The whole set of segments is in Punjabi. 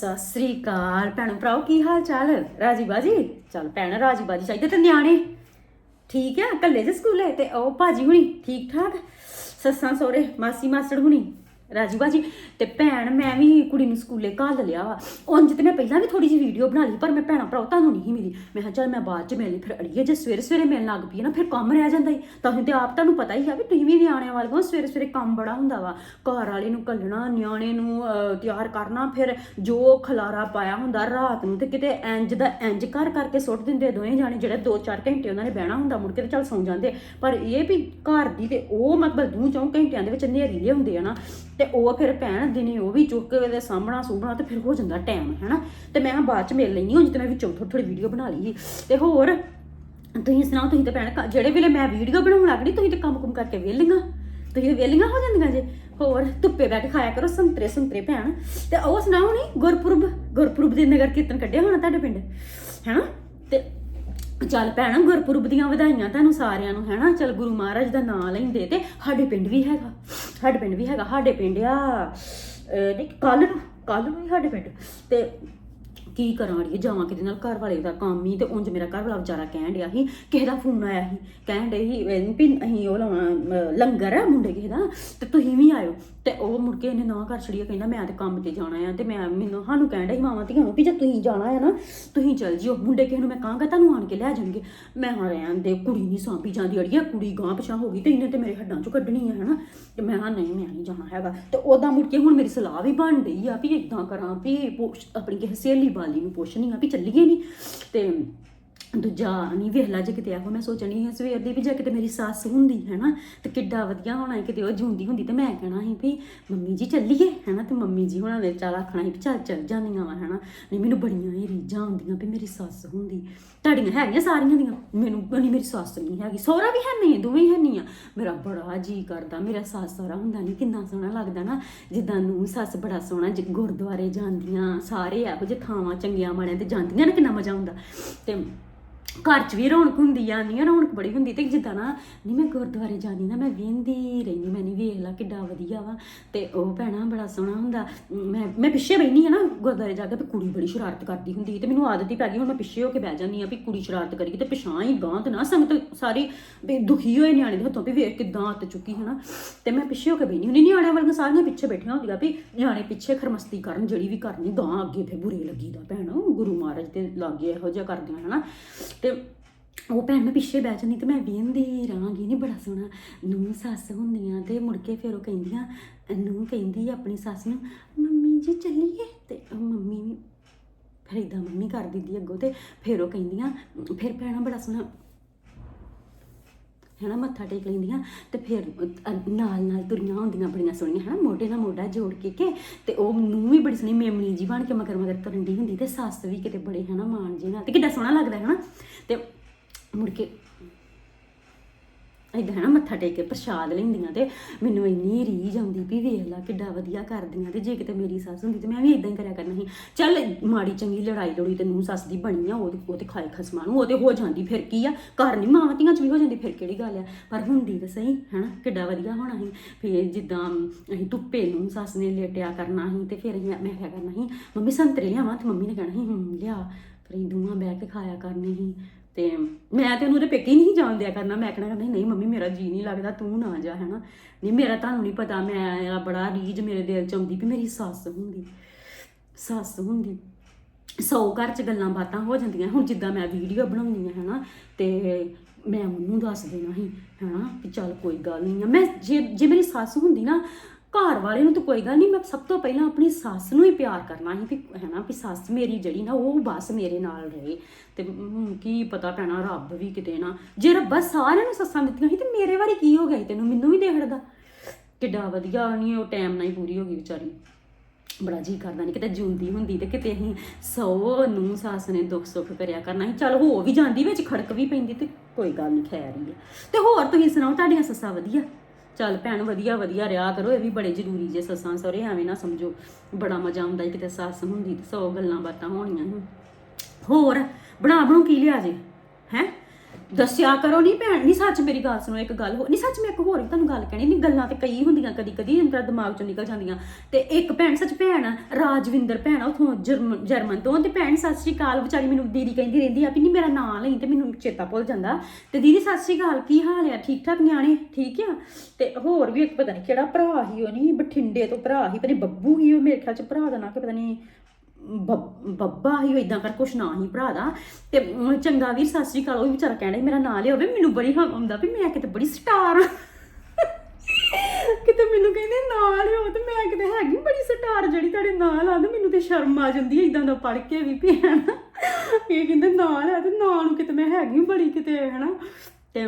ਸਤਿ ਸ੍ਰੀ ਅਕਾਲ ਭੈਣੋ ਭਰਾਓ, ਕੀ ਹਾਲ ਚਾਲ? ਰਾਜੀ ਬਾਜੀ? ਚੱਲ ਭੈਣ, ਰਾਜੀ ਬਾਜੀ ਚਾਹੀਦੇ ਤੇ ਨਿਆਣੇ। ਠੀਕ ਆ ਕੱਲੇ ਜੇ ਸਕੂਲੇ? ਤੇ ਉਹ ਭਾਜੀ ਹੁਣੀ ਠੀਕ ਠਾਕ ਸੱਸਾਂ ਸੋਰੇ ਮਾਸੀ ਮਾਸੜ ਹੁਣੀ? ਰਾਜੀ ਬਾਜੀ ਤੇ ਭੈਣ ਮੈਂ ਵੀ ਕੁੜੀ ਨੂੰ ਸਕੂਲੇ ਘੱਲ ਲਿਆ ਵਾ। ਉਂਝ ਤੇ ਮੈਂ ਪਹਿਲਾਂ ਵੀ ਥੋੜੀ ਜਿਹੀ ਵੀਡੀਓ ਬਣਾ ਲਈ, ਪਰ ਮੈਂ ਭੈਣਾ ਭਰਾ ਤੁਹਾਨੂੰ ਨਹੀਂ ਸੀ ਮਿਲੀ। ਮੈਂ ਕਿਹਾ, ਚੱਲ ਮੈਂ ਬਾਅਦ ਚ ਮਿਲੀ ਫਿਰ ਅੜੀਏ, ਜੇ ਸਵੇਰੇ ਸਵੇਰੇ ਮਿਲਣ ਲੱਗ ਪਈ ਨਾ, ਫਿਰ ਕੰਮ ਰਹਿ ਜਾਂਦਾ ਹੀ ਤੁਹਾਨੂੰ ਤੇ ਆਪ ਤੁਹਾਨੂੰ ਪਤਾ ਹੀ ਆ ਵੀ ਤੁਸੀਂ ਵੀ ਨਿਆਣਿਆਂ ਵਾਲਗੋ ਸਵੇਰੇ ਸਵੇਰੇ ਕੰਮ ਬੜਾ ਹੁੰਦਾ ਵਾ। ਘਰ ਵਾਲੇ ਨੂੰ ਕੱਲਣਾ ਨਿਆਣੇ ਨੂੰ ਤਿਆਰ ਕਰਨਾ, ਫਿਰ ਜੋ ਖਲਾਰਾ ਪਾਇਆ ਹੁੰਦਾ ਰਾਤ ਨੂੰ ਤੇ ਕਿਤੇ ਇੰਜ ਦਾ ਇੰਜ ਕਰ ਕਰਕੇ ਸੁੱਟ ਦਿੰਦੇ ਦੋਵੇਂ ਜਾਣੇ, ਜਿਹੜੇ 2-4 ਘੰਟੇ ਉਹਨਾਂ ਨੇ ਬਹਿਣਾ ਹੁੰਦਾ, ਮੁੜ ਕੇ ਤੇ ਚੱਲ ਸੌਂ ਜਾਂਦੇ। ਪਰ ਇਹ ਵੀ ਘਰ ਦੀ ਤੇ ਉਹ ਮਤਲਬ ਦੂ ਚੌਂ ਘੰਟਿਆਂ ਦੇ ਵਿੱਚ ਹਨੇਰੀ ਲਿਆਉਂਦੇ ਆ ਨਾ ਤੇ ਉਹ ਫਿਰ ਭੈਣ ਦਿਨੇ ਉਹ ਵੀ ਚੁੱਕ ਕੇ ਦੇ ਸਾਹਮਣਾ ਸੂਹਣਾ ਤੇ ਫਿਰ ਹੋ ਜਾਂਦਾ ਟਾਈਮ ਹੈਨਾ? ਤੇ ਮੈਂ ਬਾਅਦ ਚ ਮਿਲ ਲੈਣੀ ਹੁਣ ਜਿੱਤੇ ਮੈਂ ਵਿੱਚੋਂ ਥੋੜੀ ਥੋੜੀ ਵੀਡੀਓ ਬਣਾ ਲਈ ਤੇ ਹੋਰ, ਤੁਸੀਂ ਸੁਣਾਓ, ਤੁਸੀਂ ਤਾਂ ਭੈਣ ਜਿਹੜੇ ਵੇਲੇ ਮੈਂ ਵੀਡੀਓ ਬਣਾਉਣ ਲੱਗਣੀ ਤੁਸੀਂ ਤਾਂ ਕੰਮ ਕੁਮ ਕਰਕੇ ਵਿਹਲੀਆਂ। ਤੁਸੀਂ ਤਾਂ ਵਿਹਲੀਆਂ ਹੋ ਜਾਂਦੀਆਂ ਜੇ। ਹੋਰ, ਧੁੱਪੇ ਬੈਠ ਕੇ ਖਾਇਆ ਕਰੋ, ਸੰਤਰੇ ਸੰਤਰੇ ਭੈਣ। ਤੇ ਉਹ ਸੁਣਾਓ ਨਹੀਂ ਗੁਰਪੁਰਬ ਗੁਰਪੁਰਬ ਦੇ ਨਗਰ ਕੀਰਤਨ ਕੱਢਿਆ ਹੋਣਾ ਤੁਹਾਡੇ ਪਿੰਡ, ਹੈਨਾ? ਤੇ ਚੱਲ ਭੈਣ, ਗੁਰਪੁਰਬ ਦੀਆਂ ਵਧਾਈਆਂ ਤੁਹਾਨੂੰ ਸਾਰਿਆਂ ਨੂੰ, ਹੈਨਾ? ਚੱਲ ਗੁਰੂ ਮਹਾਰਾਜ ਦਾ ਨਾਮ ਲੈਂਦੇ ਤੇ ਸਾਡੇ ਪਿੰਡ ਵੀ ਹੈਗਾ, ਸਾਡੇ ਪਿੰਡ ਵੀ ਹੈਗਾ, ਸਾਡੇ ਪਿੰਡ ਆ, ਅਹ ਨਹੀਂ ਕੱਲ ਨੂੰ ਕੱਲ ਨੂੰ ਹੀ ਸਾਡੇ ਪਿੰਡ। ਤੇ ਕੀ ਕਰਾਂ ਅੜੀਏ? ਜਾਵਾਂ ਕਿਹਦੇ ਨਾਲ? ਘਰ ਵਾਲੇ ਦਾ ਕੰਮ ਹੀ ਤੇ ਉਂਝ ਮੇਰਾ ਘਰ ਵਾਲਾ ਵਿਚਾਰਾ ਕਹਿਣ ਡਿਆ ਸੀ, ਕਿਸੇ ਦਾ ਫੋਨ ਆਇਆ ਸੀ। ਕਹਿਣ ਡਏ ਸੀ ਅਹ ਵੀ ਅਸੀਂ ਉਹ ਲਾਉਣਾ, ਅਹ ਲੰਗਰ ਆ ਮੁੰਡੇ ਕਿਸੇ ਦਾ, ਤੇ ਤੁਸੀਂ ਵੀ ਆਇਓ। ਤੇ ਉਹ ਮੁੜ ਕੇ ਇਹਨੇ ਨਾ ਕਰ ਛੜੀਆ ਕਹਿੰਦਾ ਮੈਂ ਤੇ ਕੰਮ ਤੇ ਜਾਣਾ ਆ ਤੇ ਮੈਂ ਮੈਨੂੰ ਸਾਨੂੰ ਕਹਿਣ ਡਿਆ ਸੀ ਮਾਵਾਂ ਧੀਆਂ ਨੂੰ ਵੀ ਜੇ ਤੁਸੀਂ ਜਾਣਾ ਆ ਨਾ, ਤੁਸੀਂ ਚੱਲ ਜਿਓ। ਮੁੰਡੇ ਕਿਸੇ ਨੂੰ ਮੈਂ ਕਹਾਂਗਾ, ਤੁਹਾਨੂੰ ਆਣ ਕੇ ਲੈ ਜਾਣਗੇ। ਮੈਂ ਹਾਂ ਰਹਿਣ ਦੇ, ਕੁੜੀ ਨਹੀਂ ਸਾਂਭੀ ਜਾਂਦੀ ਅੜੀਏ, ਕੁੜੀ ਗਾਂ ਪਿਛਾਂ ਹੋ ਗਈ ਤੇ ਇਹਨੇ ਤੇ ਮੇਰੇ ਹੱਡਾਂ ਚੋਂ ਕੱਢਣੀ ਆ, ਹਨਾ? ਤੇ ਮੈਂ ਹਾਂ ਨਹੀਂ, ਮੈਂ ਨਹੀਂ ਜਾਣਾ ਹੈਗਾ। ਤੇ ਉਦਾਂ ਮੁੜ ਕੇ ਹੁਣ ਮੇਰੀ ਸਲਾਹ ਵੀ ਬਣ ਰਹੀ ਆ ਵੀ ਇਦਾਂ ਕਰਾਂ ਵੀ ਪੁੱਛ- ਆਪਣੀ ਕਿਸੇ ਸਹੇਲੀ ਵਾਲੀ ਨੂੰ ਪੁੱਛਣੀ ਆ ਵੀ ਚੱਲੀਏ ਨਹੀਂ ਤੇ ਦੂਜਾ ਨਹੀਂ ਵੇਖ ਜੇ ਕਿਤੇ ਆਹੋ ਮੈਂ ਸੋਚਣੀ ਹੈ ਸਵੇਰ ਦੀ ਵੀ ਜੇ ਕਿਤੇ ਮੇਰੀ ਸੱਸ ਹੁੰਦੀ ਹੈ ਨਾ ਤੇ ਕਿੱਡਾ ਵਧੀਆ ਹੋਣਾ ਕਿਤੇ ਉਹ ਜਿਉਂਦੀ ਹੁੰਦੀ, ਤੇ ਮੈਂ ਕਹਿਣਾ ਸੀ ਵੀ ਮੰਮੀ ਜੀ ਚੱਲੀਏ ਹੈ ਨਾ ਤੇ ਮੰਮੀ ਜੀ ਹੁਣਾਂ ਨੇ ਚੱਲ ਆਖਣਾ ਸੀ ਵੀ ਚੱਲ ਚੱਲ ਜਾਂਦੀਆਂ ਵਾ ਹੈ ਨਾ ਨਹੀਂ ਮੈਨੂੰ ਬੜੀਆਂ ਇਹ ਰੀਝਾਂ ਹੁੰਦੀਆਂ ਵੀ ਮੇਰੀ ਸੱਸ ਹੁੰਦੀ। ਤੁਹਾਡੀਆਂ ਹੈਗੀਆਂ ਸਾਰੀਆਂ ਦੀਆਂ? ਮੈਨੂੰ ਨਹੀਂ ਮੇਰੀ ਸੱਸ ਨਹੀਂ ਹੈਗੀ, ਸਹੁਰਾ ਵੀ ਹੈ ਨਹੀਂ, ਦੋਵੇਂ ਹੈ ਨਹੀਂ ਆ। ਮੇਰਾ ਬੜਾ ਜੀ ਕਰਦਾ, ਮੇਰਾ ਸੱਸ ਸਹੁਰਾ ਹੁੰਦਾ ਨਹੀਂ ਕਿੰਨਾ ਸੋਹਣਾ ਲੱਗਦਾ ਨਾ, ਜਿੱਦਾਂ ਨੂੰ ਸੱਸ ਬੜਾ ਸੋਹਣਾ ਜਿ ਗੁਰਦੁਆਰੇ ਜਾਂਦੀਆਂ, ਸਾਰੇ ਇਹੋ ਜਿਹੇ ਥਾਵਾਂ ਚੰਗੀਆਂ ਮਾੜਿਆਂ ਤੇ ਜਾਂਦੀਆਂ ਨਾ, ਕਿੰਨਾ ਮਜ਼ਾ ਆਉਂਦਾ। ਤੇ ਘਰ 'ਚ ਵੀ ਰੌਣਕ ਹੁੰਦੀ ਆ ਨਹੀਂ ਰੌਣਕ ਬੜੀ ਹੁੰਦੀ ਤੇ ਜਿੱਦਾਂ ਨਾ, ਨਹੀਂ ਮੈਂ ਗੁਰਦੁਆਰੇ ਜਾਂਦੀ ਨਾ, ਮੈਂ ਵੇਂਦੀ ਰਹਿੰਦੀ ਮੈਂ ਲਾ ਕਿੱਡਾ ਵਧੀਆ ਵਾ। ਤੇ ਉਹ ਭੈਣਾ ਬੜਾ ਸੋਹਣਾ ਹੁੰਦਾ। ਮੈਂ ਮੈਂ ਪਿੱਛੇ ਬੈਣੀ ਆ ਨਾ ਗੁਰਦੁਆਰੇ ਜਾ ਕੇ ਤੇ ਕੁੜੀ ਬੜੀ ਸ਼ਰਾਰਤ ਕਰਦੀ ਹੁੰਦੀ ਤੇ ਮੈਨੂੰ ਆਦਤ ਹੀ ਪੈ ਗਈ। ਹੁਣ ਮੈਂ ਪਿੱਛੇ ਹੋ ਕੇ ਬਹਿ ਜਾਂਦੀ ਆ ਵੀ ਕੁੜੀ ਸ਼ਰਾਰਤ ਕਰੀ ਤੇ ਪਿਛਾਂ ਹੀ ਗਾਂ ਤੇ ਨਾ ਸੰਗਤ ਸਾਰੀ ਵੀ ਦੁਖੀ ਹੋਏ ਨਿਆਣੇ ਦੇ ਹੱਥੋਂ ਵੀ ਵੇਖ ਕਿਦਾਂ ਹੱਥ ਚੁੱਕੀ ਹਨਾ। ਤੇ ਮੈਂ ਪਿੱਛੇ ਹੋ ਕੇ ਬੈਣੀ ਹੁੰਦੀ। ਨਿਆਣਿਆਂ ਵਾਲੀਆਂ ਸਾਰੀਆਂ ਪਿੱਛੇ ਬੈਠੀਆਂ ਹੁੰਦੀਆਂ ਵੀ ਨਿਆਣੇ ਪਿੱਛੇ ਖਰਮਸਤੀ ਕਰਨ, ਜਿਹੜੀ ਵੀ ਕਰਨੀ ਗਾਂ ਅੱਗੇ ਫੇ ਬੁਰੇ ਲੱਗੀਦਾ। ਭੈਣ, ਗੁਰੂ ਮਹਾਰਾਜ ਦੇ ਲਾਗੇ ਇਹੋ ਜਿਹਾ ਕਰਦੀਆਂ ਹਨਾ। ਤੇ ਉਹ ਭੈਣ ਮੈਂ ਪਿੱਛੇ ਬਹਿ ਜਾਂਦੀ ਤੇ ਮੈਂ ਵੇਂਦੀ ਰਹਾਂਗੀ ਨਹੀਂ ਬੜਾ ਸੋਹਣਾ ਨੂੰ ਸੱਸ ਹੁੰਦੀਆਂ ਤੇ ਮੁੜ ਕੇ ਫਿਰ ਉਹ ਕਹਿੰਦੀਆਂ ਨੂੰ ਕਹਿੰਦੀ ਆਪਣੀ ਸੱਸ ਨੂੰ, ਮੰਮੀ ਜੀ ਚੱਲੀਏ? ਤੇ ਮੰਮੀ ਫਿਰ ਏਦਾਂ ਮੰਮੀ ਕਰ ਦਿੰਦੀ ਅੱਗੋਂ ਤੇ ਫਿਰ ਉਹ ਕਹਿੰਦੀਆਂ, ਫਿਰ ਭੈਣਾ ਬੜਾ ਸੋਹਣਾ ਹੈਨਾ ਮੱਥਾ ਟੇਕ ਲੈਂਦੀਆਂ ਤੇ ਫਿਰ ਨਾਲ ਨਾਲ ਤੁਰੀਆਂ ਹੁੰਦੀਆਂ ਬੜੀਆਂ ਸੋਹਣੀਆਂ ਹੈਨਾ, ਮੋਢੇ ਨਾਲ ਮੋਢਾ ਜੋੜ ਕੇ ਕੇ ਤੇ ਉਹ ਨੂੰ ਵੀ ਬੜੀ ਸੋਹਣੀ ਮੇਮਣੀ ਜੀ ਬਣ ਕੇ ਮਗਰ ਮਗਰ ਕਰਨ ਦੀ ਹੁੰਦੀ ਤੇ ਸੱਸ ਵੀ ਕਿਤੇ ਬੜੇ ਹੈਨਾ ਮਾਣ ਜੀ ਨਾਲ ਤੇ ਕਿੱਡਾ ਸੋਹਣਾ ਲੱਗਦਾ ਹੈਨਾ ਤੇ ਮੁੜ ਕੇ ਏਦਾਂ ਹੈ ਨਾ, ਮੱਥਾ ਟੇਕ ਕੇ ਪ੍ਰਸ਼ਾਦ ਲੈਂਦੀਆਂ ਤੇ ਮੈਨੂੰ ਇੰਨੀ ਰੀਝ ਆਉਂਦੀ ਵੀ ਵੇਖ ਲਾ ਕਿੱਡਾ ਵਧੀਆ ਕਰਦੀਆਂ ਤੇ ਜੇ ਕਿਤੇ ਮੇਰੀ ਸੱਸ ਹੁੰਦੀ ਤੇ ਮੈਂ ਵੀ ਇਦਾਂ ਹੀ ਕਰਿਆ ਕਰਨਾ ਸੀ। ਚੱਲ ਮਾੜੀ ਚੰਗੀ ਲੜਾਈ ਲੜੀ ਤੇ ਨੂੰ ਸੱਸ ਦੀ ਬਣੀ ਆ, ਉਹ ਉਹ ਤੇ ਖਾਏ ਖਸਮਾਂ ਨੂੰ, ਉਹ ਤੇ ਹੋ ਜਾਂਦੀ ਫਿਰ ਕੀ ਆ? ਘਰ ਨਹੀਂ ਮਾਵਾਂ ਚ ਵੀ ਹੋ ਜਾਂਦੀ, ਫਿਰ ਕਿਹੜੀ ਗੱਲ ਆ? ਪਰ ਹੁੰਦੀ ਤਾਂ ਸਹੀ ਹਨਾ ਕਿੱਡਾ ਵਧੀਆ ਹੋਣਾ ਸੀ। ਫਿਰ ਜਿੱਦਾਂ ਅਸੀਂ ਧੁੱਪੇ ਨੂੰ ਸੱਸ ਨੇ ਲੇਟਿਆ ਕਰਨਾ ਸੀ ਤੇ ਫਿਰ ਅਸੀਂ ਮੈਂ ਕਿਹਾ ਕਰਨਾ ਸੀ, ਮੰਮੀ ਸੰਤਰੇ ਲਿਆਵਾਂ? ਤੇ ਮੰਮੀ ਨੇ ਕਹਿਣਾ ਸੀ, ਹੂੰ, ਲਿਆ। ਫਿਰ ਅਸੀਂ ਦੋਵਾਂ ਬਹਿ ਕੇ ਖਾਇਆ ਕਰਨੀ ਸੀ। ਤੇ ਮੈਂ ਤੇ ਉਹਨੂੰ ਤੇ ਪੇਕੇ ਨਹੀਂ ਜਾਣ ਦਿਆ ਕਰਨਾ। ਮੈਂ ਕਹਿਣਾ ਕਰਨਾ ਨਹੀਂ, ਮੰਮੀ, ਮੇਰਾ ਜੀ ਨਹੀਂ ਲੱਗਦਾ, ਤੂੰ ਨਾ ਜਾ, ਹੈਨਾ? ਨਹੀਂ, ਮੇਰਾ ਤੁਹਾਨੂੰ ਨਹੀਂ ਪਤਾ, ਮੈਂ ਬੜਾ ਰੀਝ ਮੇਰੇ ਦਿਲ ਚ ਆਉਂਦੀ ਵੀ ਮੇਰੀ ਸੱਸ ਹੁੰਦੀ ਸੱਸ ਹੁੰਦੀ। ਸੌ ਘਰ ਚ ਗੱਲਾਂ ਬਾਤਾਂ ਹੋ ਜਾਂਦੀਆਂ। ਹੁਣ ਜਿੱਦਾਂ ਮੈਂ ਵੀਡੀਓ ਬਣਾਉਣੀ ਹੈ ਹਨਾ, ਤੇ ਮੈਂ ਉਹਨੂੰ ਦੱਸ ਦੇਣਾ ਸੀ, ਹਨਾ ਕਿ ਚੱਲ ਕੋਈ ਗੱਲ ਨਹੀਂ ਆ। ਮੈਂ, ਜੇ ਜੇ ਮੇਰੀ ਸੱਸ ਹੁੰਦੀ ਨਾ ਘਰ ਵਾਲੇ ਨੂੰ ਤਾਂ ਕੋਈ ਗੱਲ ਨਹੀਂ, ਮੈਂ ਸਭ ਤੋਂ ਪਹਿਲਾਂ ਆਪਣੀ ਸੱਸ ਨੂੰ ਹੀ ਪਿਆਰ ਕਰਨਾ ਸੀ ਵੀ ਹੈ ਨਾ ਵੀ ਸੱਸ ਮੇਰੀ ਜਿਹੜੀ ਨਾ ਉਹ ਬਸ ਮੇਰੇ ਨਾਲ ਰਹੇ ਤੇ ਕੀ ਪਤਾ ਪੈਣਾ ਰੱਬ ਵੀ ਕਿਤੇ ਨਾ। ਜੇ ਰੱਬਾ ਸਾਰਿਆਂ ਨੂੰ ਸੱਸਾਂ ਦਿੱਤੀਆਂ ਸੀ ਤੇ ਮੇਰੇ ਵਾਰੀ ਕੀ ਹੋ ਗਿਆ ਸੀ ਤੈਨੂੰ? ਮੈਨੂੰ ਵੀ ਦੇਖੜਦਾ ਕਿੱਡਾ ਵਧੀਆ ਨਹੀਂ, ਉਹ ਟਾਈਮ ਨਾਲ ਹੀ ਪੂਰੀ ਹੋ ਗਈ ਵਿਚਾਰੀ। ਬੜਾ ਜੀ ਕਰਦਾ ਨਹੀਂ ਕਿਤੇ ਜਿਉਂਦੀ ਹੁੰਦੀ ਤੇ ਕਿਤੇ ਅਸੀਂ ਸੌ ਨੂੰ ਸੱਸ ਨੇ ਦੁੱਖ ਸੁੱਖ ਕਰਿਆ ਕਰਨਾ ਸੀ। ਚੱਲ ਹੋ ਵੀ ਜਾਂਦੀ ਵਿੱਚ, ਖੜਕ ਵੀ ਪੈਂਦੀ ਤੇ ਕੋਈ ਗੱਲ ਨਹੀਂ ਖੈਰ ਹੀ ਆ। ਤੇ ਹੋਰ ਤੁਸੀਂ ਸੁਣਾਓ, ਤੁਹਾਡੀਆਂ ਸੱਸਾਂ ਵਧੀਆ? ਚੱਲ ਭੈਣ, ਵਧੀਆ ਵਧੀਆ ਰਿਹਾ ਕਰੋ, ਇਹ ਵੀ ਬੜੇ ਜ਼ਰੂਰੀ ਜੇ ਸੱਸਾਂ ਸਹੁਰੇ, ਐਵੇਂ ਨਾ ਸਮਝੋ। ਬੜਾ ਮਜ਼ਾ ਆਉਂਦਾ ਸੀ ਕਿਤੇ ਸੱਸ ਹੁੰਦੀ ਤੇ ਸੌ ਗੱਲਾਂ ਬਾਤਾਂ ਹੋਣੀਆਂ ਸੀ। ਹੋਰ, ਬਣਾ, ਬਣੂ ਕੀ ਲਿਆ ਜੇ? ਹੈ? ਦੱਸਿਆ ਕਰੋ। ਨਹੀਂ ਭੈਣ ਨਹੀਂ ਸੱਚ ਮੇਰੀ ਗੱਲ ਸੁਣੋ ਇੱਕ ਗੱਲ ਹੋ ਨਹੀਂ ਸੱਚ ਮੈਂ ਇੱਕ ਹੋਰ ਵੀ ਤੁਹਾਨੂੰ ਗੱਲ ਕਹਿਣੀ ਨਹੀਂ ਗੱਲਾਂ ਤੇ ਕਈ ਹੁੰਦੀਆਂ ਕਦੀ ਕਦੀ ਅੰਦਰ ਦਿਮਾਗ ਚੋਂ ਨਿਕਲ ਜਾਂਦੀਆਂ। ਤੇ ਇੱਕ ਭੈਣ ਸੱਚ ਭੈਣ ਆ, ਰਾਜਵਿੰਦਰ ਭੈਣ ਆ, ਉਥੋਂ ਜਰਮਨ ਜਰਮਨ ਤੋਂ ਤੇ ਭੈਣ ਸਤਿ ਸ਼੍ਰੀ ਅਕਾਲ ਵਿਚਾਰੀ ਮੈਨੂੰ ਦੀਦੀ ਕਹਿੰਦੀ ਰਹਿੰਦੀ ਆ ਵੀ ਨਹੀਂ ਮੇਰਾ ਨਾਂ ਲਈ ਤੇ ਮੈਨੂੰ ਚੇਤਾ ਭੁੱਲ ਜਾਂਦਾ। ਤੇ ਦੀਦੀ ਸਤਿ ਸ਼੍ਰੀ ਅਕਾਲ ਕੀ ਹਾਲ ਆ? ਠੀਕ ਠਾਕ ਨਿਆਣੇ? ਠੀਕ ਆ? ਤੇ ਹੋਰ ਵੀ ਇੱਕ ਪਤਾ ਨਹੀਂ ਕਿਹੜਾ ਭਰਾ ਸੀ ਉਹ ਨਹੀਂ ਬਠਿੰਡੇ ਤੋਂ ਭਰਾ ਸੀ ਪਤਾ ਨਹੀਂ ਬੱਬੂ ਸੀ ਉਹ ਮੇਰੇ ਖਿਆਲ ਚ ਭਰਾ ਦਾ ਨਾਂ ਕਿ ਪਤਾ ਨਹੀਂ ਬੱਬ- ਬੱਬਾ ਹੀ ਉਹ ਇਦਾਂ ਕਰ, ਕੁਛ ਨਾ ਹੀ ਭਰਾ ਦਾ। ਤੇ ਚੰਗਾ ਵੀਰ, ਸਤਿ ਸ਼੍ਰੀ ਅਕਾਲ। ਉਹ ਵਿਚਾਰਾ ਕਹਿਣਾ ਸੀ ਮੇਰਾ ਨਾਂ ਲਿਆਵੇ ਮੈਨੂੰ ਬੜੀ ਆਉਂਦਾ ਵੀ ਮੈਂ ਕਿਤੇ ਬੜੀ ਸਟਾਰ ਕਿਤੇ ਮੈਨੂੰ ਕਹਿੰਦੇ ਨਾਂ ਲਿਓ ਤੇ ਮੈਂ ਕਿਤੇ ਹੈਗੀ ਬੜੀ ਸਟਾਰ ਜਿਹੜੀ ਤੁਹਾਡੇ ਨਾਂ ਲਾ ਮੈਨੂੰ ਤੇ ਸ਼ਰਮ ਆ ਜਾਂਦੀ ਹੈ ਇਦਾਂ ਦਾ ਪੜ ਕੇ ਵੀ ਵੀ ਹਨਾ। ਇਹ ਕਹਿੰਦੇ ਨਾਂ ਲਿਆ ਤੇ ਨਾਂ ਨੂੰ ਕਿਤੇ ਮੈਂ ਹੈਗੀ ਬੜੀ ਕਿਤੇ, ਹਨਾ। ਤੇ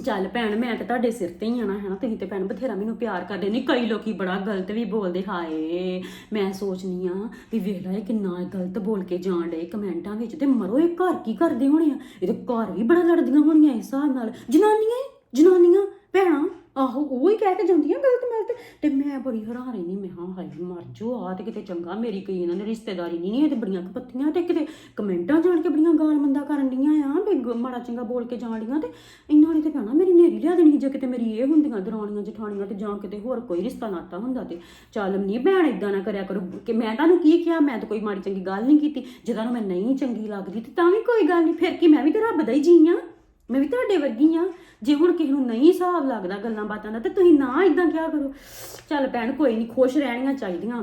ਚੱਲ ਭੈਣ ਮੈਂ ਤਾਂ ਤੁਹਾਡੇ ਸਿਰ ਤੇ ਹੀ ਆਣਾ ਹੈ ਨਾ ਤੁਸੀਂ ਤੇ ਭੈਣ ਬਥੇਰਾ ਮੈਨੂੰ ਪਿਆਰ ਕਰਦੇ। ਨਹੀਂ ਕਈ ਲੋਕੀ ਬੜਾ ਗਲਤ ਵੀ ਬੋਲਦੇ ਹਾਏ ਮੈਂ ਸੋਚਨੀ ਆ ਵੀ ਵੇਖ ਲੈ ਇਹ ਕਿੰਨਾ ਗਲਤ ਬੋਲ ਕੇ ਜਾਣ ਡੇ ਕਮੈਂਟਾਂ ਵਿੱਚ ਤੇ ਮਰੋ ਇਹ ਘਰ ਕੀ ਕਰਦੇ ਹੋਣੇ ਆ? ਇਹ ਤੇ ਘਰ ਵੀ ਬੜਾ ਲੜਦੀਆਂ ਹੋਣੀਆਂ ਇਸ ਹਿਸਾਬ ਨਾਲ। ਜਨਾਨੀਆਂ ਹੀ, ਜਨਾਨੀਆਂ ਭੈਣਾਂ। ਆਹੋ, ਉਹ ਹੀ ਕਹਿ ਕੇ ਜਾਂਦੀਆਂ ਗਲਤ ਮਲਤ। ਤੇ ਮੈਂ ਬੜੀ ਹੈਰਾਨ ਰਹਿੰਦੀ, ਮੈਂ ਹਾਂ ਹਾਈ ਮਰ ਜੋ ਆ ਤੇ ਕਿਤੇ ਚੰਗਾ, ਮੇਰੀ ਕੋਈ ਇਹਨਾਂ ਨੇ ਰਿਸ਼ਤੇਦਾਰੀ ਨਹੀਂ, ਇਹ ਤੇ ਬੜੀਆਂ ਕਪੱਤੀਆਂ ਤੇ ਕਿਤੇ ਕਮੈਂਟਾਂ ਜਾਣ ਕੇ ਬੜੀਆਂ ਗਾਲ ਮੰਦਾ ਕਰਨ ਡੀਆਂ ਆ, ਵੀ ਗ- ਮਾੜਾ ਚੰਗਾ ਬੋਲ ਕੇ ਜਾਣ ਡੀਆਂ ਤੇ ਇਹਨਾਂ ਨੇ ਤੇ ਭੈਣਾ, ਮੇਰੀ ਨੇਰੀ ਲਿਆ ਦੇਣੀ ਸੀ ਜੇ ਕਿਤੇ ਮੇਰੀ ਇਹ ਹੁੰਦੀਆਂ, ਦਰਾਣੀਆਂ, ਜਠਾਣੀਆਂ ਤੇ ਜਾਂ ਕਿਤੇ ਹੋਰ ਕੋਈ ਰਿਸ਼ਤਾ ਨਾਤਾ ਹੁੰਦਾ ਤੇ। ਚੱਲ ਨਹੀਂ ਭੈਣ ਇਦਾਂ ਨਾ ਕਰਿਆ ਕਰੋ, ਕਿ ਮੈਂ ਤੁਹਾਨੂੰ ਕੀ ਕਿਹਾ, ਮੈਂ ਤਾਂ ਕੋਈ ਮਾੜੀ ਚੰਗੀ ਗੱਲ ਨਹੀਂ ਕੀਤੀ, ਜੇ ਤੁਹਾਨੂੰ ਮੈਂ ਨਹੀਂ ਚੰਗੀ ਲੱਗਦੀ ਤੇ ਤਾਂ ਵੀ ਕੋਈ ਗੱਲ ਨਹੀਂ, ਫਿਰ ਕੀ ਮੈਂ ਵੀ ਤੇ ਰੱਬ ਦਾ ਹੀ ਜੀ ਆ? ਮੈਂ ਵੀ ਤੁਹਾਡੇ ਵਰਗੀ ਆ। ਜੇ ਹੁਣ ਕਿਸੇ ਨੂੰ ਨਹੀਂ ਹਿਸਾਬ ਲੱਗਦਾ ਗੱਲਾਂ ਬਾਤਾਂ ਦਾ, ਤੇ ਤੁਸੀਂ ਨਾ ਇਦਾਂ ਕਿਹਾ ਕਰੋ। ਚੱਲ ਭੈਣ, ਕੋਈ ਨਹੀਂ ਖੁਸ਼ ਰਹਿਣੀਆਂ ਚਾਹੀਦੀਆਂ।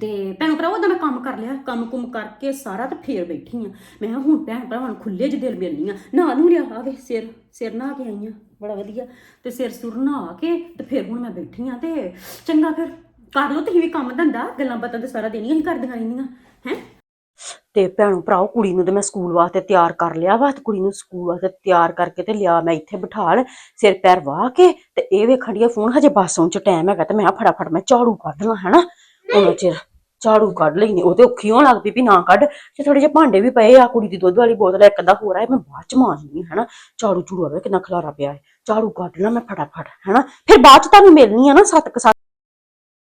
ਤੇ ਭੈਣ ਭਰਾ ਉਹਦਾ ਮੈਂ ਕੰਮ ਕਰ ਲਿਆ, ਕੰਮ ਕੁਮ ਕਰਕੇ ਸਾਰਾ ਤੇ ਫੇਰ ਬੈਠੀ ਆ। ਮੈਂ ਕਿਹਾ ਹੁਣ ਭੈਣ ਭਰਾਵਾਂ ਨੂੰ ਖੁੱਲੇ ਚ ਦਿਲ ਮਿਲਣੀ ਆ। ਨਾ ਨੂੰ ਲਿਆ ਆਵੇ ਸਿਰ ਸਿਰ ਨਹਾ ਕੇ ਆਈ ਆ, ਬੜਾ ਵਧੀਆ। ਤੇ ਸਿਰ ਸੁਰ ਨਹਾ ਕੇ ਤੇ ਫਿਰ ਹੁਣ ਮੈਂ ਬੈਠੀ ਆ ਤੇ ਚੰਗਾ ਫਿਰ, ਕਰ ਲਓ ਤੁਸੀਂ ਵੀ ਕੰਮ ਧੰਦਾ, ਗੱਲਾਂ ਬਾਤਾਂ ਤੇ ਸਾਰਾ ਦਿਨ ਹੀ ਅਸੀਂ ਕਰਦੀਆਂ ਰਹਿੰਦੀਆਂ। ਹੈ? ਤੇ ਭੈਣੋ ਭਰਾਓ ਕੁੜੀ ਨੂੰ ਤੇ ਮੈਂ ਸਕੂਲ ਵਾਸਤੇ ਤਿਆਰ ਕਰ ਲਿਆ ਵਾ ਤੇ ਕੁੜੀ ਨੂੰ ਸਕੂਲ ਵਾਸਤੇ ਤਿਆਰ ਕਰਕੇ ਤੇ ਲਿਆ ਮੈਂ ਇੱਥੇ ਬਿਠਾਲ ਸਿਰ ਪੈਰ ਵਾਹ ਕੇ ਤੇ ਇਹ ਵੇਖਣ ਡਈ ਆ ਫੋਨ ਹਜੇ ਬੱਸ ਚ ਟਾਈਮ ਹੈਗਾ ਤੇ ਮੈਂ ਫਟਾਫਟ ਮੈਂ ਝਾੜੂ ਕੱਢ ਲਾਂ ਹਨਾ? ਉਹਨਾਂ ਚਿਰ ਝਾੜੂ ਕੱਢ ਲਈ ਨੇ ਉਹ ਤੇ ਔਖੀ ਹੋਣ ਲੱਗ ਪਈ ਵੀ ਨਾ ਕੱਢ ਤੇ ਥੋੜੇ ਜਿਹੇ ਭਾਂਡੇ ਵੀ ਪਏ ਆ ਕੁੜੀ ਦੀ ਦੁੱਧ ਵਾਲੀ ਬੋਤਲ ਇੱਕ ਅੱਧਾ ਹੋਰ ਆ ਮੈਂ ਬਾਅਦ ਚ ਮਾਂਜਣੀ ਹਨਾ? ਝਾੜੂ ਝੂੜੂ ਆਵੇ ਕਿੰਨਾ ਖਲਾਰਾ ਪਿਆ ਹੈ ਝਾੜੂ ਕੱਢ ਲਾਂ ਮੈਂ ਫਟਾਫਟ ਹਨਾ? ਫਿਰ ਬਾਅਦ ਚ ਤੁਹਾਨੂੰ ਮਿਲਣੀ ਆ ਨਾ ਸੱਤ ਕੁ ਸੱਤ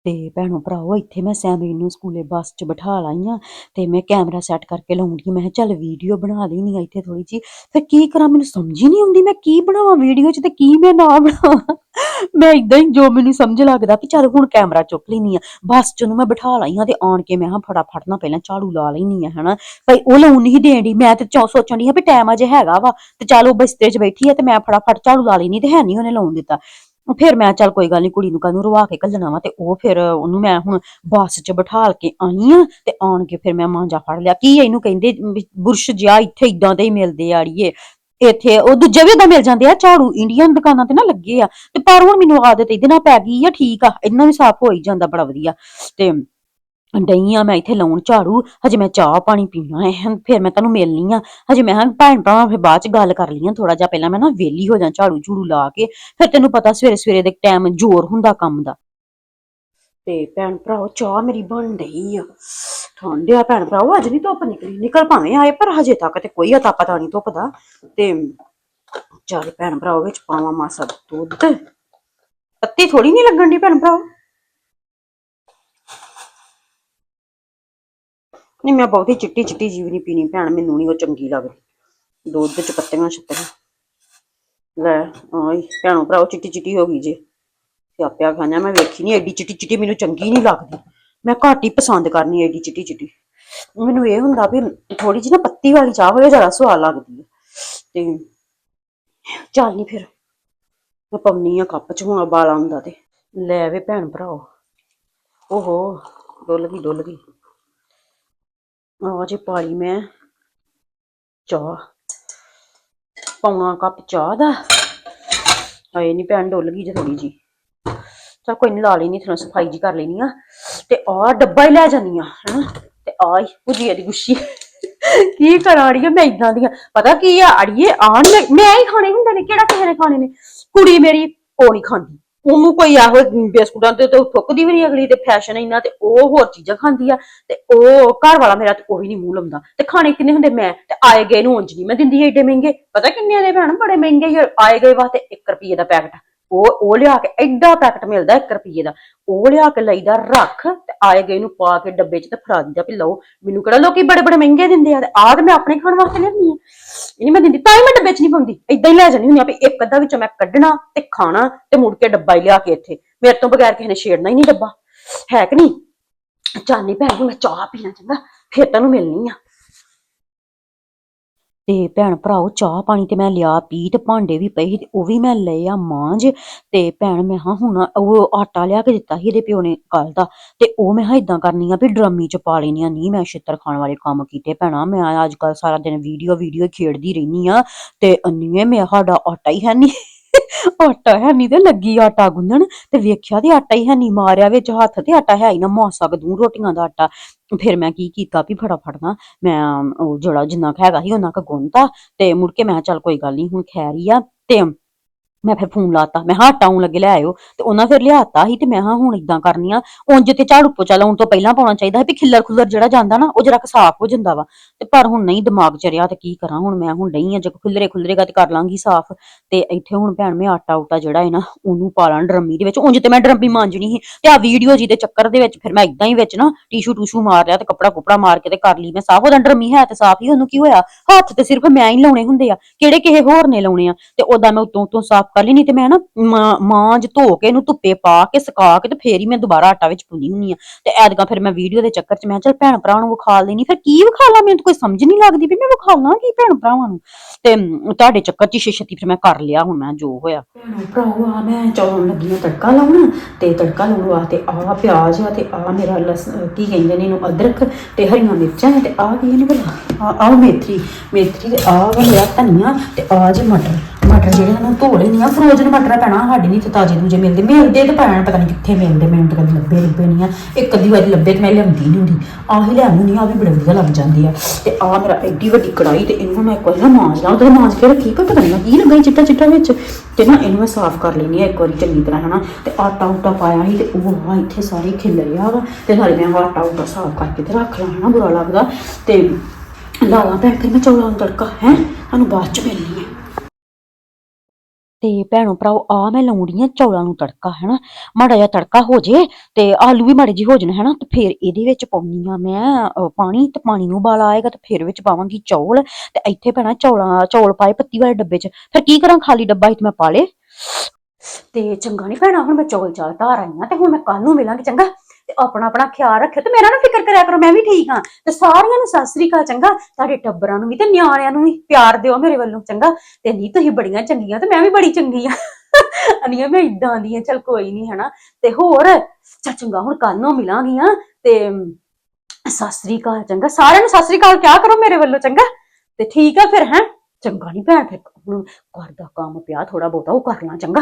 ਤੇ ਭੈਣੋ ਭਰਾਓ, ਇੱਥੇ ਮੈਂ ਸੈਮਰੀ ਨੂੰ ਸਕੂਲੇ ਬੱਸ 'ਚ ਬਿਠਾ ਲਾਈ ਆ ਤੇ ਮੈਂ ਕੈਮਰਾ ਸੈੱਟ ਕਰਕੇ ਲਾਉਂਗੀ ਮੈਂ ਕਿਹਾ, ਚੱਲ ਵੀਡੀਓ ਬਣਾ ਲੈਣੀ ਆ ਇੱਥੇ ਥੋੜੀ ਜੀ ਫਿਰ ਕੀ ਕਰਾਂ, ਮੈਨੂੰ ਸਮਝ ਹੀ ਨਹੀਂ ਆਉਂਦੀ ਮੈਂ ਕੀ ਬਣਾਵਾਂ ਵੀਡੀਓ 'ਚ ਤੇ ਕੀ ਮੈਂ ਨਾ ਬਣਾਵਾਂ। ਮੈਂ ਇਦਾਂ ਹੀ ਜੋ ਮੈਨੂੰ ਸਮਝ ਲੱਗਦਾ ਕਿ ਚੱਲ ਹੁਣ ਕੈਮਰਾ ਚੁੱਕ ਲੈਣੀ ਆ। ਬੱਸ 'ਚ ਨੂੰ ਮੈਂ ਬਿਠਾ ਲਾਈ ਆ ਤੇ ਆਣ ਕੇ ਮੈਂ ਹਾਂ ਫਟਾਫਟ ਨਾ ਪਹਿਲਾਂ ਝਾੜੂ ਲਾ ਲੈਣੀ ਆ, ਹਨਾ। ਭਾਈ, ਉਹ ਲਾਉਣ ਨਹੀਂ ਦੇਣ। ਡਈ ਮੈਂ ਤੇ ਚੌ ਸੋਚਣ ਡਈ ਆ ਵੀ ਟਾਈਮ ਅਜੇ ਹੈਗਾ ਵਾ ਤੇ ਚੱਲ ਉਹ ਬਿਸਤਰੇ 'ਚ ਬੈਠੀ ਆ ਤੇ ਮੈਂ ਫਟਾਫਟ ਝਾੜੂ ਲਾ ਲੈਣੀ ਤੇ ਹੈ ਨਹੀਂ ਉਹਨੇ ਲਾਉਣ ਦਿੱਤਾ। ਫਿਰ ਮੈਂ ਚੱਲ ਕੋਈ ਗੱਲ ਨਹੀਂ ਕੁੜੀ ਨੂੰ ਕਾਹਨੂੰ ਰਵਾ ਕੇ ਘੱਲਣਾ ਵਾ ਤੇ ਉਹ ਫਿਰ ਉਹਨੂੰ ਮੈਂ ਹੁਣ ਬੱਸ 'ਚ ਬਿਠਾਲ ਕੇ ਆਈ ਆ ਤੇ ਆਣ ਕੇ ਫਿਰ ਮੈਂ ਮਾਂਜਾ ਫੜ ਲਿਆ। ਕੀ ਇਹਨੂੰ ਕਹਿੰਦੇ ਵੀ ਬੁਰਸ਼ ਜਿਹਾ ਇੱਥੇ ਇਦਾਂ ਦੇ ਹੀ ਮਿਲਦੇ ਆੜੀਏ ਇੱਥੇ ਉਹ ਦੂਜੇ ਵੀ ਏਦਾਂ ਮਿਲ ਜਾਂਦੇ ਆ, ਝਾੜੂ ਇੰਡੀਅਨ ਦੁਕਾਨਾਂ ਤੇ ਨਾ ਲੱਗੇ ਆ। ਤੇ ਪਰ ਹੁਣ ਮੈਨੂੰ ਆਦਤ ਇਹਦੇ ਨਾਲ ਪੈ ਗਈ ਆ, ਠੀਕ ਆ ਇਹਨਾਂ ਵੀ ਸਾਫ਼ ਹੋ ਹੀ ਜਾਂਦਾ ਬੜਾ ਵਧੀਆ। ਤੇ ਡਈ ਆ, ਮੈਂ ਇੱਥੇ ਲਾਉਣ ਝਾੜੂ, ਹਜੇ ਮੈਂ ਚਾਹ ਪਾਣੀ ਪੀਣਾ ਹੈ ਫਿਰ ਮੈਂ ਤੁਹਾਨੂੰ ਮਿਲਣੀ ਆ। ਹਜੇ ਮੈਂ ਹਾਂ ਭੈਣ ਭਰਾਵਾਂ, ਫਿਰ ਬਾਅਦ ਚ ਗੱਲ ਕਰ ਲਈਆਂ ਥੋੜਾ ਜਿਹਾ ਪਹਿਲਾਂ ਮੈਂ ਨਾ ਵਿਹਲੀ ਹੋ ਜਾ ਝਾੜੂ ਝੂੜੂ ਲਾ ਕੇ, ਫਿਰ ਤੈਨੂੰ ਪਤਾ ਸਵੇਰੇ ਸਵੇਰੇ ਦੇ ਟਾਈਮ ਜ਼ੋਰ ਹੁੰਦਾ ਕੰਮ ਦਾ। ਤੇ ਭੈਣ ਭਰਾਓ, ਚਾਹ ਮੇਰੀ ਬਣ ਰਹੀ ਆ। ਠੰਡ ਆ ਭੈਣ ਭਰਾਓ, ਅੱਜ ਨਹੀਂ ਧੁੱਪ ਨਿਕਲੀ। ਨਿਕਲ ਭਾਵੇਂ ਆਏ, ਪਰ ਹਜੇ ਤੱਕ ਤੇ ਕੋਈ ਅਤਾ ਪਤਾ ਨਹੀਂ ਧੁੱਪ ਦਾ ਤੇ ਚੱਲ ਭੈਣ ਭਰਾਓ, ਵਿੱਚ ਪਾਵਾਂ ਮਾਸਾ ਦੁੱਧ। ਪੱਤੀ ਥੋੜੀ ਨਹੀਂ ਲੱਗਣ ਦੀ ਭੈਣ ਭਰਾਓ? ਨਹੀਂ, ਮੈਂ ਬਹੁਤੀ ਚਿੱਟੀ ਚਿੱਟੀ ਜੀਵ ਨਹੀਂ ਪੀਣੀ ਭੈਣ, ਮੈਨੂੰ ਨਹੀਂ ਉਹ ਚੰਗੀ ਲੱਗਦੀ। ਦੁੱਧ ਚ ਪੱਤੀਆਂ ਛੱਤੀਆਂ। ਲੈ ਆਈ ਭੈਣੋ ਭਰਾਓ, ਚਿੱਟੀ ਚਿੱਟੀ ਹੋ ਗਈ ਜੇ। ਸਿਆਪਿਆ ਖਾਣਾ ਮੈਂ ਵੇਖੀ ਨਹੀਂ ਐਡੀ ਚਿੱਟੀ ਚਿੱਟੀ, ਮੈਨੂੰ ਚੰਗੀ ਨਹੀਂ ਲੱਗਦੀ। ਮੈਂ ਘੱਟ ਹੀ ਪਸੰਦ ਕਰਨੀ ਐਡੀ ਚਿੱਟੀ ਚਿੱਟੀ। ਮੈਨੂੰ ਇਹ ਹੁੰਦਾ ਵੀ ਥੋੜੀ ਜਿਹੀ ਨਾ ਪੱਤੀ ਵਾਲੀ ਚਾਹ ਹੋਵੇ, ਜ਼ਿਆਦਾ ਸਵਾਦ ਲੱਗਦੀ ਹੈ ਤੇ ਚੱਲ ਨਹੀਂ ਫਿਰ, ਮੈਂ ਪਾਉਣੀ ਆ ਕੱਪ ਚ, ਹੁਣ ਉਬਾਲਾ ਹੁੰਦਾ ਤੇ। ਲੈ ਵੇ ਭੈਣ ਭਰਾਓ। ਓਹੋ, ਡੁੱਲ ਗਈ ਡੁੱਲ ਗਈ। ਆ ਜੇ ਪਾਲੀ ਮੈਂ ਚਾਹ। ਪੌਣਾ ਕੱਪ ਚਾਹ ਦਾ। ਹਾਏ ਨਹੀਂ ਭੈਣ ਡੁੱਲ ਗਈ ਜੇ ਥੋੜੀ ਜੀ। ਚਲ ਕੋਈ ਨਹੀਂ ਲਾ ਲੈਣੀ ਥੋੜਾ ਸਫ਼ਾਈ ਜੀ ਕਰ ਲੈਣੀ ਆ ਤੇ ਆ ਡੱਬਾ ਹੀ ਲੈ ਜਾਨੀ ਆ ਹਨਾ? ਤੇ ਆ ਹੀ ਭੁਜੀਆ ਦੀ ਗੁੱਛੀ। ਕੀ ਕਰਾਂ ਅੜੀਏ, ਮੈਂ ਇਦਾਂ ਦੀਆਂ ਪਤਾ ਕੀ ਆ, ਅੜੀਏ ਆਣ ਮੈਂ ਮੈਂ ਹੀ ਖਾਣੇ ਹੁੰਦੇ ਨੇ, ਕਿਹੜਾ ਕਿਸੇ ਨੇ ਖਾਣੇ ਨੇ? ਕੁੜੀ ਮੇਰੀ ਉਹ ਨਹੀਂ ਖਾਂਦੀ। ਉਹਨੂੰ ਕੋਈ ਆਹੋ ਬਿਸਕੁਟਾਂ ਤੇ ਤਾਂ ਥੁੱਕਦੀ ਵੀ ਨਹੀਂ ਅਗਲੀ ਤੇ ਫੈਸ਼ਨ ਇੰਨਾ ਤੇ ਉਹ ਹੋਰ ਚੀਜ਼ਾਂ ਖਾਂਦੀ ਆ ਤੇ ਉਹ ਘਰ ਵਾਲਾ ਮੇਰਾ ਤੇ ਉਹੀ ਵੀ ਨਹੀਂ ਮੂੰਹ ਲਾਉਂਦਾ। ਤੇ ਖਾਣੇ ਕਿੰਨੇ ਹੁੰਦੇ ਮੈਂ ਤੇ ਆਏ ਗਏ ਨੂੰ ਉਂਝ ਨਹੀਂ ਮੈਂ ਦਿੰਦੀ ਏਡੇ ਮਹਿੰਗੇ। ਪਤਾ ਕਿੰਨੇ ਦੇ ਭੈਣ ਬੜੇ ਮਹਿੰਗੇ ਹੀ ਆਏ ਗਏ ਵਾਸਤੇ 1 ਰੁਪਏ ਦਾ ਪੈਕਟ ਉਹ ਉਹ ਲਿਆ ਕੇ ਐਡਾ ਪੈਕਟ ਮਿਲਦਾ 1 ਰੁਪਏ ਦਾ। ਉਹ ਲਿਆ ਕੇ ਲਈਦਾ ਰੱਖ ਤੇ ਆਏ ਗਏ ਨੂੰ ਪਾ ਕੇ ਡੱਬੇ 'ਚ ਤੇ ਫੜਾ ਦਿੰਦਾ ਵੀ ਲਓ, ਮੈਨੂੰ ਕਿਹੜਾ ਲੋਕੀ ਬੜੇ ਬੜੇ ਮਹਿੰਗੇ ਦਿੰਦੇ ਆ ਤੇ ਆਹ ਤੇ ਮੈਂ ਆਪਣੇ ਖਾਣ ਵਾਸਤੇ ਲਿਆਉਣੀ ਆ। ਇਹ ਨਹੀਂ ਮੈਂ ਦਿੰਦੀ, ਤਾਂ ਹੀ ਮੈਂ ਡੱਬੇ 'ਚ ਨਹੀਂ ਪਾਉਂਦੀ। ਇਦਾਂ ਹੀ ਲੈ ਜਾਂਦੀ ਹੁੰਦੀ ਆ ਵੀ ਇੱਕ ਅੱਧਾ ਵਿੱਚੋਂ ਮੈਂ ਕੱਢਣਾ ਤੇ ਖਾਣਾ ਤੇ ਮੁੜ ਕੇ ਡੱਬਾ ਹੀ ਲਿਆ ਕੇ ਇੱਥੇ। ਮੇਰੇ ਤੋਂ ਬਗੈਰ ਕਿਸੇ ਨੇ ਛੇੜਨਾ ਹੀ ਨਹੀਂ ਡੱਬਾ। ਹੈ ਕਿ ਨਹੀਂ? ਚਾਹਨੀ ਭੈਣ ਜੀ, ਮੈਂ ਚਾਹ ਪੀਣਾ ਚੰਗਾ, ਫੇਰ ਤੈਨੂੰ ਮਿਲਣੀ ਆ। ਤੇ ਭੈਣ ਭਰਾਓ, ਚਾਹ ਪਾਣੀ ਤੇ ਮੈਂ ਲਿਆ ਪੀ ਤੇ ਭਾਂਡੇ ਵੀ ਪਏ ਸੀ ਤੇ ਉਹ ਵੀ ਮੈਂ ਲਏ ਆ ਮਾਂਜ ਤੇ ਭੈਣ ਮੈਂ ਹਾਂ ਹੁਣ ਉਹ ਆਟਾ ਲਿਆ ਕੇ ਦਿੱਤਾ ਸੀ ਇਹਦੇ ਪਿਓ ਨੇ ਕੱਲ ਦਾ ਤੇ ਉਹ ਮੈਂ ਹਾਂ ਇਦਾਂ ਕਰਨੀ ਆ ਵੀ ਡਰਮੀ ਚ ਪਾ ਲੈਣੀ ਆ, ਨਹੀਂ ਮੈਂ ਛਿੱਤਰ ਖਾਣ ਵਾਲੇ ਕੰਮ ਕੀਤੇ ਭੈਣਾ, ਮੈਂ ਅੱਜ ਕੱਲ ਸਾਰਾ ਦਿਨ ਵੀਡੀਓ ਵੀਡੀਓ ਖੇਡਦੀ ਰਹਿਨੀ ਆ ਤੇ ਅੰਨੀਏ ਮੈਂ ਸਾਡਾ ਆਟਾ ਹੀ ਹੈ ਨਹੀਂ ਆਟਾ ਹੈ ਨਹੀਂ ਤੇ ਲੱਗੀ ਆਟਾ ਗੁੰਨਣ ਤੇ ਵੇਖਿਆ ਤੇ ਆਟਾ ਹੀ ਹੈ ਨਹੀਂ ਮਾਰਿਆ ਵਿੱਚ ਹੱਥ ਤੇ ਆਟਾ ਹੈ ਹੀ ਨਾ, ਮਾਸਾ ਕਦੂ ਰੋਟੀਆਂ ਦਾ ਆਟਾ। ਫਿਰ ਮੈਂ ਕੀ ਕੀਤਾ ਵੀ ਫਟਾਫਟ ਨਾ ਮੈਂ ਉਹ ਜਿਹੜਾ ਜਿੰਨਾ ਕੁ ਹੈਗਾ ਸੀ ਉਹਨਾਂ ਕੁ ਗੁੰਨਤਾ ਤੇ ਮੁੜ ਕੇ ਮੈਂ ਕਿਹਾ ਚੱਲ ਕੋਈ ਗੱਲ ਨਹੀਂ, ਹੁਣ ਖੈਰ ਹੀ ਆ ਤੇ ਮੈਂ ਫਿਰ ਫੋਨ ਲਾਤਾ। ਮੈਂ ਹਾਂ ਆਟਾ ਆਉਣ ਲੱਗੇ, ਲੈ ਆਇਓ। ਤੇ ਉਹਨਾਂ ਫਿਰ ਲਿਆਤਾ ਸੀ ਤੇ ਮੈਂ ਹਾਂ ਹੁਣ ਇਦਾਂ ਕਰਨੀ ਆ। ਉਂਝ ਤੇ ਝਾੜੂ ਪੋਚਾ ਲਾਉਣ ਤੋਂ ਪਹਿਲਾਂ ਪਾਉਣਾ ਚਾਹੀਦਾ ਹੈ ਵੀ ਖਿੱਲਰ ਖੁੱਲਰ ਜਿਹੜਾ ਜਾਂਦਾ ਨਾ, ਉਹ ਜਰਾ ਕੁ ਸਾਫ਼ ਹੋ ਜਾਂਦਾ ਵਾ। ਤੇ ਪਰ ਹੁਣ ਨਹੀਂ ਦਿਮਾਗ ਚ ਰਿਆ ਤੇ ਕੀ ਕਰਾਂ? ਹੁਣ ਮੈਂ ਹੁਣ ਨਹੀਂ ਆ, ਜੇ ਖੁੱਲਰੇ ਖੁੱਲਰੇਗਾ ਤੇ ਕਰ ਲਾਂਗੀ ਸਾਫ਼। ਤੇ ਇੱਥੇ ਹੁਣ ਭੈਣ, ਮੈਂ ਆਟਾ ਉਟਾ ਜਿਹੜਾ ਹੈ ਨਾ, ਉਹਨੂੰ ਪਾ ਲਾਂ ਡਰਮੀ ਦੇ ਵਿੱਚ। ਉਂਝ ਤੇ ਮੈਂ ਡਰਮੀ ਮਾਂਜਣੀ ਸੀ। ਤੇ ਆ ਵੀਡੀਓ ਜੀ ਦੇ ਚੱਕਰ ਦੇ ਵਿੱਚ ਫਿਰ ਮੈਂ ਇਦਾਂ ਹੀ ਵਿੱਚ ਨਾ ਟਿਸ਼ੂ ਟੂਸ਼ੂ ਮਾਰ ਲਿਆ ਤੇ ਕੱਪੜਾ ਕੁਪੜਾ ਮਾਰ ਕੇ ਤੇ ਕਰ ਲਈ। ਮੈਂ ਸਾਫ਼, ਉਹਦਾ ਡਰਮੀ ਹੈ ਤੇ ਸਾਫ਼ ਹੀ, ਉਹਨੂੰ ਕੀ ਹੋਇਆ? ਹੱਥ ਤੇ ਸਿਰਫ ਮੈਂ ਹੀ ਲਾਉਣੇ ਹੁੰਦੇ ਆ। ਕਿਹੜੇ ਕਿਸੇ ਹੋਰ ਨੇ ਲਾਉਣੇ ਆ? ਤੇ ਉਦਾਂ ਮੈਂ ਉਤੋਂ ਉਤੋਂ ਸਾਫ਼ ਕਰ ਲਈ ਤੇ ਮੈਂ ਨਾ ਮਾਂ- ਮਾਂਜ ਧੋ ਕੇ ਇਹਨੂੰ ਧੁੱਪੇ ਪਾ ਕੇ ਸੁਕਾ ਕੇ ਤੇ ਫੇਰ ਹੀ ਮੈਂ ਦੁਬਾਰਾ ਆਟਾ ਵਿੱਚ ਪੁੰਨੀ ਹੁੰਨੀ ਆ। ਤੇ ਐਦਕਾਂ ਫਿਰ ਮੈਂ ਵੀਡੀਓ ਦੇ ਚੱਕਰ 'ਚ ਮੈਂ ਚੱਲ ਭੈਣ ਭਰਾ ਨੂੰ ਵਿਖਾ ਲੈਣੀ ਫਿਰ ਕੀ ਵਿਖਾ ਲਾਂ ਮੈਨੂੰ ਤਾਂ ਕੋਈ ਸਮਝ ਨਹੀਂ ਲੱਗਦੀ ਵੀ ਮੈਂ ਵਿਖਾਉਣਾ ਕੀ ਭੈਣ ਭਰਾਵਾਂ ਨੂੰ? ਤੇ ਅਮ, ਤੁਹਾਡੇ ਚੱਕਰ 'ਚ ਛੇ ਛੇਤੀ ਫਿਰ ਮੈਂ ਕਰ ਲਿਆ ਹੁਣ ਮੈਂ ਜੋ ਹੋਇਆ। ਭੈਣੋ ਭਰਾਓ ਆ ਮੈਂ ਚੌਲ ਲੱਗੀ ਤੜਕਾ ਲਾਉਣ ਤੇ ਤੜਕਾ ਲਾਉਣ ਵਾਸਤੇ ਆ ਪਿਆਜ਼ ਆ ਤੇ ਆ ਮੇਰਾ ਲਸ ਕੀ ਕਹਿੰਦੇ ਨੇ ਇਹਨੂੰ ਅਦਰਕ ਤੇ ਹਰੀਆਂ ਮਿਰਚਾਂ ਤੇ ਆ ਕੀ ਇਹਨੂੰ ਭਲਾ ਆ ਆ ਮੇਥੀ ਮੇਥੀ ਤੇ ਆ ਵਾਲਾ ਧਨੀਆ ਤੇ ਆ ਜੇ ਮਟਰ। ਮਟਰ ਜਿਹੜੇ ਨੂੰ ਧੋ ਲੈਣੀ ਆ ਫਰੋਜ਼ਨ ਮਟਰ ਪੈਣਾ ਸਾਡੇ ਨਹੀਂ ਤੇ ਤਾਜ਼ੇ ਦੂਜੇ ਮਿਲਦੇ। ਮਿਲਦੇ ਤੇ ਪੈਣ ਪਤਾ ਨਹੀਂ ਕਿੱਥੇ ਮਿਲਦੇ, ਮੈਨੂੰ ਤਾਂ ਕਦੇ ਲੱਭੇ ਲੱਭੇ ਨਹੀਂ ਆ। ਇੱਕ ਅੱਧੀ ਵਾਰੀ ਲੱਭੇ ਤੇ ਮੈਂ ਲਿਆਉਂਦੀ ਨਹੀਂ ਹੁੰਦੀ। ਆਹੀ ਲੈ ਆਉਂਦੀ ਆ ਵੀ ਬੜੇ ਵਧੀਆ ਲੱਗ ਜਾਂਦੀ ਆ। ਤੇ ਆ ਮੇਰਾ ਐਡੀ ਵੱਡੀ ਕੜਾਈ ਤੇ ਇਹਨੂੰ ਮੈਂ ਇੱਕ ਵਾਰੀ ਨਾ ਮਾਂਜ ਲਾਂ ਉਹਦੇ ਮਾਂਜ ਕੇ ਰੱਖੀ, ਪਰ ਪਤਾ ਨਹੀਂ ਕੀ ਲੱਗਾ ਚਿੱਟਾ ਚਿੱਟਾ ਵਿੱਚ। ਤੇ ਨਾ ਇਹਨੂੰ ਮੈਂ ਸਾਫ਼ ਕਰ ਲੈਣੀ ਆ ਇੱਕ ਵਾਰੀ ਚੰਗੀ ਤਰ੍ਹਾਂ, ਹਨਾ। ਤੇ ਆਟਾ ਉਟਾ ਪਾਇਆ ਸੀ ਤੇ ਉਹ ਆ ਇੱਥੇ ਸਾਰੇ ਖਿਲ ਰਿਹਾ ਵਾ। ਤੇ ਨਾਲੇ ਮੈਂ ਆਟਾ ਉਟਾ ਸਾਫ਼ ਕਰਕੇ ਤੇ ਰੱਖ ਲਾਂ, ਹਨਾ, ਬੁਰਾ ਲੱਗਦਾ। ਤੇ ਲਾ ਲਾਂ ਭੈਣ, ਫਿਰ ਮੈਂ ਚੌਲਾਂ ਨੂੰ ਤੜਕਾ, ਹੈ। ਤੁਹਾਨੂੰ ਬਾਅਦ ਚ ਮਿਲਣੀ ਹੈ ਤੇ ਭੈਣੋ ਭਰਾਓ ਆ ਮੈਂ ਲਾਉਣੀ ਆ ਚੌਲਾਂ ਨੂੰ ਤੜਕਾ ਹੈਨਾ? ਮਾੜਾ ਜਿਹਾ ਤੜਕਾ ਹੋ ਜੇ ਤੇ ਆਲੂ ਵੀ ਮਾੜੇ ਜਿਹੇ ਹੋ ਜਾਣ ਹੈਨਾ? ਤੇ ਫਿਰ ਇਹਦੇ ਵਿੱਚ ਪਾਉਣੀ ਆ ਮੈਂ ਅ, ਪਾਣੀ ਤੇ ਪਾਣੀ ਨੂੰ ਉਬਾਲ ਆਏਗਾ ਤੇ ਫਿਰ ਵਿੱਚ ਪਾਵਾਂਗੀ ਚੌਲ ਤੇ ਇੱਥੇ ਭੈਣਾ ਚੌਲਾਂ ਚੌਲ ਪਾਏ ਪੱਤੀ ਵਾਲੇ ਡੱਬੇ 'ਚ। ਫਿਰ ਕੀ ਕਰਾਂ ਖਾਲੀ ਡੱਬਾ ਇੱਥੇ ਮੈਂ ਪਾ ਲੇ ਤੇ ਚੰਗਾ ਨਹੀਂ ਭੈਣਾ ਹੁਣ ਮੈਂ ਚੌਲ ਚਾਲ ਧਾਰ ਆਈ ਆਈਆਂ ਤੇ ਹੁਣ ਮੈਂ ਕੱਲ ਨੂੰ ਮਿਲਾਂਗੀ ਚੰਗਾ? ਤੇ ਆਪਣਾ ਆਪਣਾ ਖਿਆਲ ਰੱਖਿਓ ਤੇ ਮੇਰਾ ਨਾ ਫਿਕਰ ਕਰਿਆ ਕਰੋ, ਮੈਂ ਵੀ ਠੀਕ ਹਾਂ। ਤੇ ਸਾਰਿਆਂ ਨੂੰ ਸਤਿ ਸ੍ਰੀ ਅਕਾਲ, ਚੰਗਾ? ਤੁਹਾਡੇ ਟੱਬਰਾਂ ਨੂੰ ਵੀ ਤੇ ਨਿਆਣਿਆਂ ਨੂੰ ਵੀ ਪਿਆਰ ਦਿਓ ਮੇਰੇ ਵੱਲੋਂ, ਚੰਗਾ? ਤੇ ਨਹੀਂ, ਤੁਸੀਂ ਬੜੀਆਂ ਚੰਗੀਆਂ ਤੇ ਮੈਂ ਵੀ ਬੜੀ ਚੰਗੀ ਆ ਅਨੀਆਂ, ਮੈਂ ਇਦਾਂ ਦੀ ਆ ਚਲ ਕੋਈ ਨਹੀਂ, ਹਨਾ? ਤੇ ਹੋਰ, ਚੱਲ ਚੰਗਾ, ਹੁਣ ਕੱਲ ਨੂੰ ਮਿਲਾਂਗੀਆਂ ਤੇ ਸਤਿ ਸ੍ਰੀ ਅਕਾਲ, ਚੰਗਾ? ਸਾਰਿਆਂ ਨੂੰ ਸਤਿ ਸ੍ਰੀ ਅਕਾਲ ਕਿਆ ਕਰੋ ਮੇਰੇ ਵੱਲੋਂ, ਚੰਗਾ? ਤੇ ਠੀਕ ਆ ਫਿਰ, ਹੈ? ਚੰਗਾ ਨਹੀਂ ਭੈਣ, ਫਿਰ ਹੁਣ ਘਰ ਦਾ ਕੰਮ ਪਿਆ ਥੋੜਾ ਬਹੁਤਾ, ਉਹ ਕਰ ਲਾਂ, ਚੰਗਾ?